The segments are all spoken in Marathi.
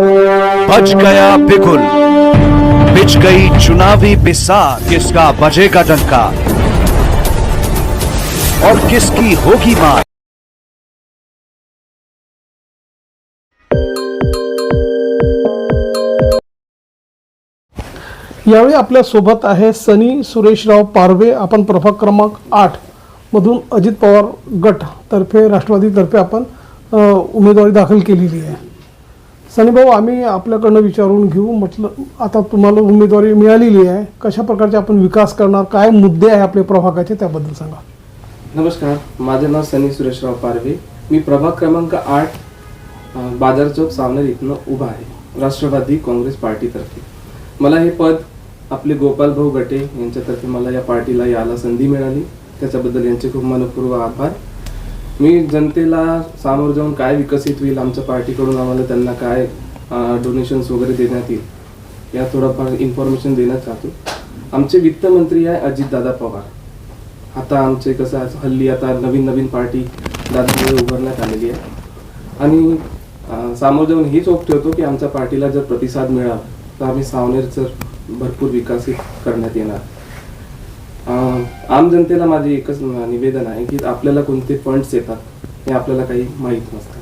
बच गया बिगुल बिछ गई चुनावी बिसात किसका बजेगा डंका और किसकी होगी मार? यावेळी आपल्या सोबत आहे सनी सुरेशराव पारवे आपण प्रभाग क्रमांक आठ मधून अजित पवार गट तर्फे राष्ट्रवादीतर्फे आपण अ, उमेदवारी दाखल केलेली आहे. सनी भाऊ आम्ही आपल्याकडनं विचारून घेऊ. म्हटलं आता तुम्हाला उमेदवारी मिळालेली आहे. कशा प्रकारचे आपण विकास करणार? काय मुद्दे आहे आपल्या प्रभागाचे? त्याबद्दल सांगा. नमस्कार. माझे नाव सनी सुरेशराव पारवे. मी प्रभाग क्रमांक आठ बाजार चौक सावनेर इथनं उभा आहे. राष्ट्रवादी काँग्रेस पार्टीतर्फे. मला हे पद आपले गोपाल भाऊ गटे यांच्यातर्फे मला या पार्टीला यायला संधी मिळाली. त्याच्याबद्दल यांचे खूप मनपूर्व आभार. मी जनतेला सामोर जाऊन काय विकसित होईल आमच्या पार्टीकडून आम्हाला त्यांना काय डोनेशन्स वगैरे देण्यात येईल या थोडंफार इन्फॉर्मेशन देण्यात राहतो. आमचे वित्तमंत्री आहे अजितदादा पवार. आता आमचे कसं हल्ली आता नवीन नवीन पार्टी दादामुळे उभारण्यात आलेली आहे. आणि सामोर जाऊन हीच ओप ठेवतो की आमच्या पार्टीला जर प्रतिसाद मिळाला तर आम्ही सावनेरचं भरपूर विकसित करण्यात येणार. आम जनतेला माझे एकच निवेदन आहे की आपल्याला कोणते फंड्स येतात हे आपल्याला काही माहीत नसतं.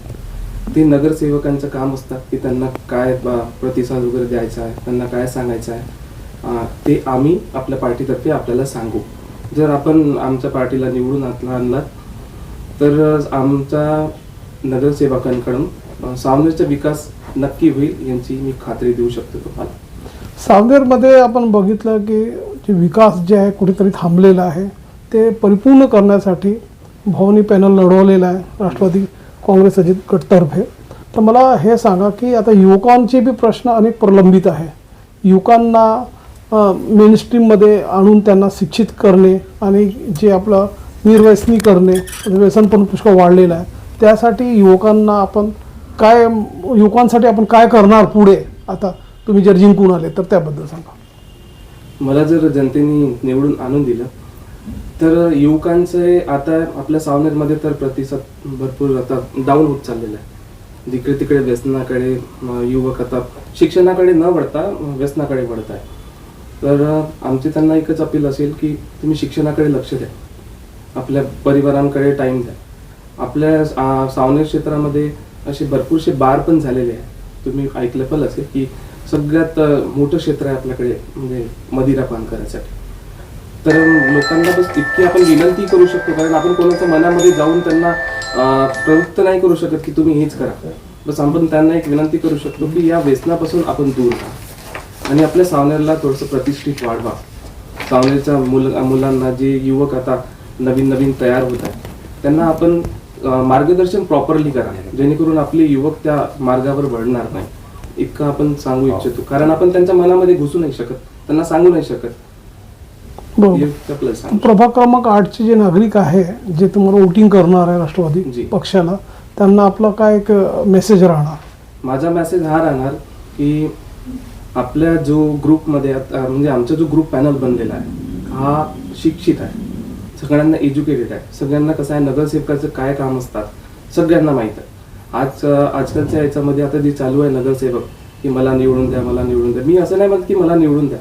ते नगरसेवकांचं काम असतात की त्यांना काय प्रतिसाद वगैरे द्यायचा आहे त्यांना काय सांगायचं आहे ते आम्ही आपल्या पार्टीतर्फे आपल्याला सांगू. जर आपण आमच्या पार्टीला निवडून आणला आणलात तर आमच्या नगरसेवकांकडून सावनेरचा विकास नक्की होईल यांची मी खात्री देऊ शकतो तुम्हाला. सावनेरमध्ये आपण बघितलं की जे विकास जे आहे कुठेतरी थांबलेला आहे ते परिपूर्ण करण्यासाठी भवानी पॅनल लढवलेलं आहे राष्ट्रवादी काँग्रेस अजित गटतर्फे. तर मला हे सांगा की आता युवकांचे बी प्रश्न अनेक प्रलंबित आहे. युवकांना मेनस्ट्रीममध्ये आणून त्यांना शिक्षित करणे आणि जे आपलं निर्व्यसनी करणे म्हणजे व्यसन पण पुष्कळ वाढलेलं आहे. त्यासाठी युवकांना आपण काय युवकांसाठी आपण काय करणार पुढे? आता तुम्ही जर जिंकून आले तर त्याबद्दल सांगा. मला जर जनतेने निवडून आणून दिलं तर युवकांचे आता आपल्या सावनेरमध्ये तर प्रतिसाद भरपूर आता डाऊन होत चाललेला आहे. जिकडे तिकडे व्यसनाकडे युवक आता शिक्षणाकडे न वळता व्यसनाकडे वळत आहे. तर आमची त्यांना एकच अपील असेल की तुम्ही शिक्षणाकडे लक्ष द्या. आपल्या परिवारांकडे टाईम द्या. आपल्या सावनेर क्षेत्रामध्ये असे भरपूरसे बार पण झालेले आहे. तुम्ही ऐकलं पण असेल की सगळ्यात मोठं क्षेत्र आहे आपल्याकडे म्हणजे मदिरा पान करायसाठी. तर लोकांना बस इतकी आपण विनंती करू शकतो कारण आपण कोणाच्या मनामध्ये जाऊन त्यांना प्रवृत्त नाही करू शकत की तुम्ही हेच करा. बस आपण त्यांना एक विनंती करू शकतो की या व्यसनापासून आपण दूर राहा. आणि आपल्या सावनेरला थोडंसं प्रतिष्ठित वाढवा. सावनेरच्या मुल मुलांना जे युवक आता नवीन नवीन तयार होत आहेत त्यांना आपण मार्गदर्शन प्रॉपरली करा जेणेकरून आपले युवक त्या मार्गावर वळणार नाही. इतकं आपण सांगू इच्छितो. कारण आपण त्यांच्या मनामध्ये घुसू नाही शकत. त्यांना सांगू नाही शकत. बरोबर. हे प्रभाग क्रमांक आठचे जे नागरिक आहे जे तुम्हाला वोटिंग करणार आहे जी. राष्ट्रवादी पक्षाला त्यांना आपला काय एक मेसेज राहणार? माझा मेसेज हा राहणार की आपल्या जो ग्रुपमध्ये आता- म्हणजे आमचा जो ग्रुप पॅनल बनलेला आहे हा शिक्षित आहे. सगळ्यांना एज्युकेटेड आहे. सगळ्यांना कसं आहे नगरसेवकाचं काय काम असतात सगळ्यांना माहीत आहे. आज आजकालच्या याच्यामध्ये आता जे चालू आहे नगरसेवक की मला निवडून द्या मला निवडून द्या. मी असं नाही म्हणत की मला निवडून द्या.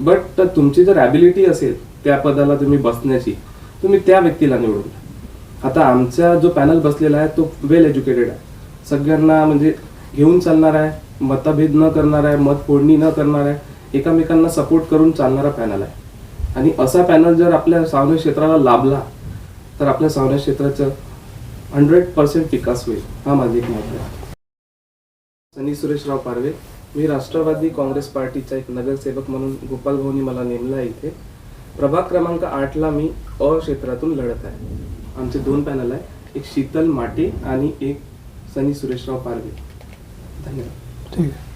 बट तुमची जर ॲबिलिटी असेल त्या पदाला तुम्ही बसण्याची तुम्ही त्या व्यक्तीला निवडून द्या. आता आमचा जो पॅनल बसलेला आहे तो वेल एज्युकेटेड आहे. सगळ्यांना म्हणजे घेऊन चालणार आहे मतभेद न करणार आहे मत फोडणी न करणार आहे एकामेकांना सपोर्ट करून चालणारा पॅनल आहे. आणि असा पॅनल जर आपल्या सावने क्षेत्राला लाभला तर आपल्या सावने क्षेत्राचं हंड्रेड पर्सेंट विकास होईल हा माझी एक मत आहे. सनी सुरेशराव पारवे मी राष्ट्रवादी काँग्रेस पार्टीचा एक नगरसेवक म्हणून गोपाल भाऊनी मला नेमला आहे इथे. प्रभाग क्रमांक आठला मी अ क्षेत्रातून लढत आहे. आमचे दोन पॅनल आहे एक शीतल माटे आणि एक सनी सुरेशराव पारवे. धन्यवाद. ठीक आहे.